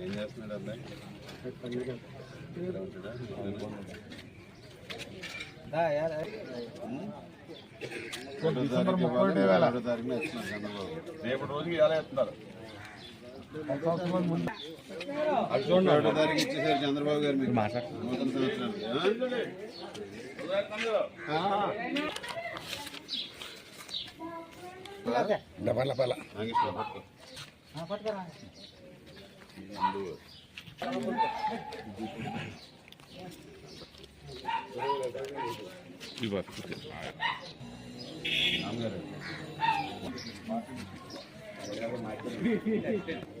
ఏం చేస్తున్నాడు అబ్బాయి ఒకటో తారీఖు ఇవ్వాలి, ఆరో తారీఖున ఇస్తున్నారు చంద్రబాబు రేపు రోజుకి ఎలా ఇస్తున్నారు ఒకటో తారీఖు ఇచ్చేసారు చంద్రబాబు గారు మీకు నూతన సంవత్సరానికి ఆ? నాగేశ్వర నాన్నగారు ఏం పేరు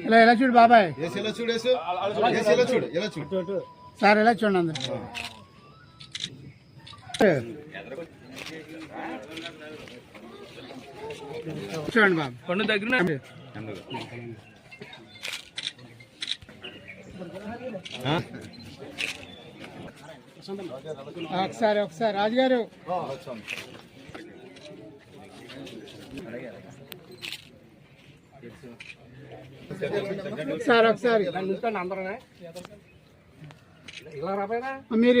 ఇలా ఎలా చూడు బాబాయ్ ఏసు ఇలా చూడు ఏసు ఏసు ఇలా చూడు ఇలా చూడు సార్ ఎలా చూడండి అందరు చూడండి బాబు కొండ దగ్గర ఒకసారి ఒకసారి. రాజుగారు ఒకసారి ఒకసారి మీరు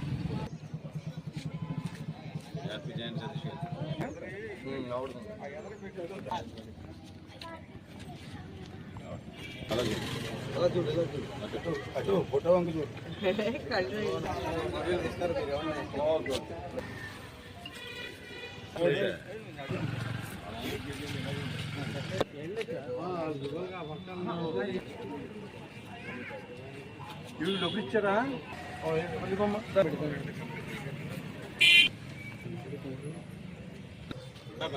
అటు ఫోటో వంక చూడు ఇచ్చారా ఈరోజు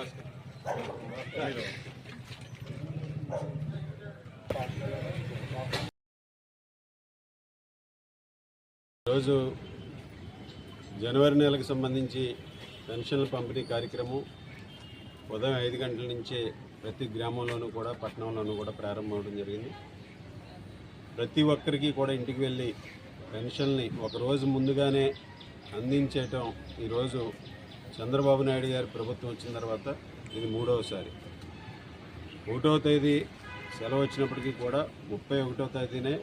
జనవరి నెలకు సంబంధించి పెన్షన్ల పంపిణీ కార్యక్రమం ఉదయం ఐదు గంటల నుంచే ప్రతి గ్రామంలోనూ కూడా పట్టణంలోనూ కూడా ప్రారంభం అవడం జరిగింది. ప్రతి ఒక్కరికి కూడా ఇంటికి వెళ్ళి పెన్షన్ని ఒక రోజు ముందుగానే అందించేయటం ఈరోజు చంద్రబాబు నాయుడు గారి ప్రభుత్వం వచ్చిన తర్వాత ఇది మూడవసారి. ఒకటో తేదీ సెలవు వచ్చినప్పటికీ కూడా ముప్పై ఒకటో తేదీనే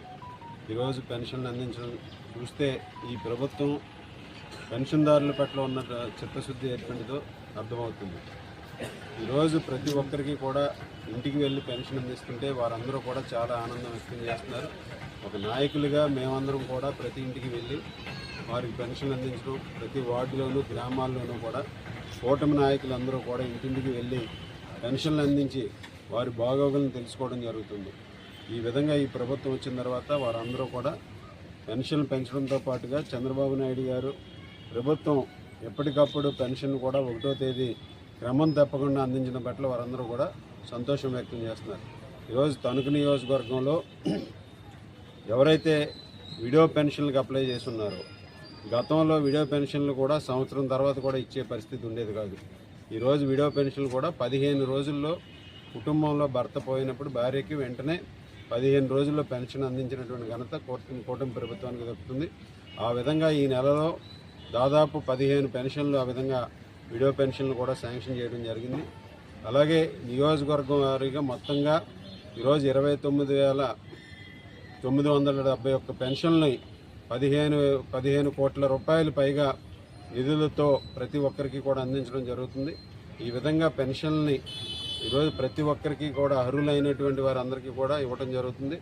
ఈరోజు పెన్షన్లు అందించడం చూస్తే ఈ ప్రభుత్వం పెన్షన్దారుల పట్ల ఉన్న చిత్తశుద్ధి ఎటువంటిదో అర్థమవుతుంది. ఈరోజు ప్రతి ఒక్కరికి కూడా ఇంటికి వెళ్ళి పెన్షన్ అందిస్తుంటే వారందరూ కూడా చాలా ఆనందం వ్యక్తం చేస్తున్నారు. ఒక నాయకులుగా మేమందరం కూడా ప్రతి ఇంటికి వెళ్ళి వారికి పెన్షన్ అందించడం ప్రతి వార్డులోనూ గ్రామాల్లోనూ కూడా కూటమి నాయకులందరూ కూడా ఇంటింటికి వెళ్ళి పెన్షన్లు అందించి వారి బాగోగులను తెలుసుకోవడం జరుగుతుంది. ఈ విధంగా ఈ ప్రభుత్వం వచ్చిన తర్వాత వారందరూ కూడా పెన్షన్లు పెంచడంతో పాటుగా చంద్రబాబు నాయుడు గారు ప్రభుత్వం ఎప్పటికప్పుడు పెన్షన్ కూడా ఒకటో తేదీ క్రమం తప్పకుండా అందించిన పట్ల వారందరూ కూడా సంతోషం వ్యక్తం చేస్తున్నారు. ఈరోజు తణుకు నియోజకవర్గంలో ఎవరైతే వీడియో పెన్షన్లకు అప్లై చేస్తున్నారో గతంలో విడో పెన్షన్లు కూడా సంవత్సరం తర్వాత కూడా ఇచ్చే పరిస్థితి ఉండేది కాదు. ఈరోజు విడో పెన్షన్లు కూడా పదిహేను రోజుల్లో కుటుంబంలో భర్త పోయినప్పుడు భార్యకి వెంటనే పదిహేను రోజుల్లో పెన్షన్ అందించినటువంటి ఘనత కూటమి ప్రభుత్వానికి దక్కుతుంది. ఆ విధంగా ఈ నెలలో దాదాపు పదిహేను పెన్షన్లు ఆ విధంగా విడో పెన్షన్లు కూడా శాంక్షన్ చేయడం జరిగింది. అలాగే నియోజకవర్గం వారీగా మొత్తంగా ఈరోజు ఇరవై తొమ్మిది వేల తొమ్మిది వందల డెబ్బై ఒక్క పెన్షన్లు పదిహేను పదిహేను కోట్ల రూపాయలు పైగా నిధులతో ప్రతి ఒక్కరికి కూడా అందించడం జరుగుతుంది. ఈ విధంగా పెన్షన్ని ఈరోజు ప్రతి ఒక్కరికి కూడా అర్హులైనటువంటి వారందరికీ కూడా ఇవ్వడం జరుగుతుంది.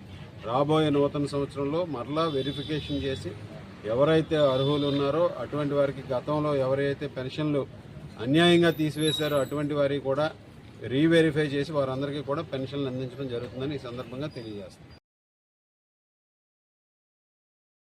రాబోయే నూతన సంవత్సరంలో మరలా వెరిఫికేషన్ చేసి ఎవరైతే అర్హులు ఉన్నారో అటువంటి వారికి గతంలో ఎవరైతే పెన్షన్లు అన్యాయంగా తీసివేశారో అటువంటి వారికి కూడా రీవెరిఫై చేసి వారందరికీ కూడా పెన్షన్లు అందించడం జరుగుతుందని ఈ సందర్భంగా తెలియజేస్తాను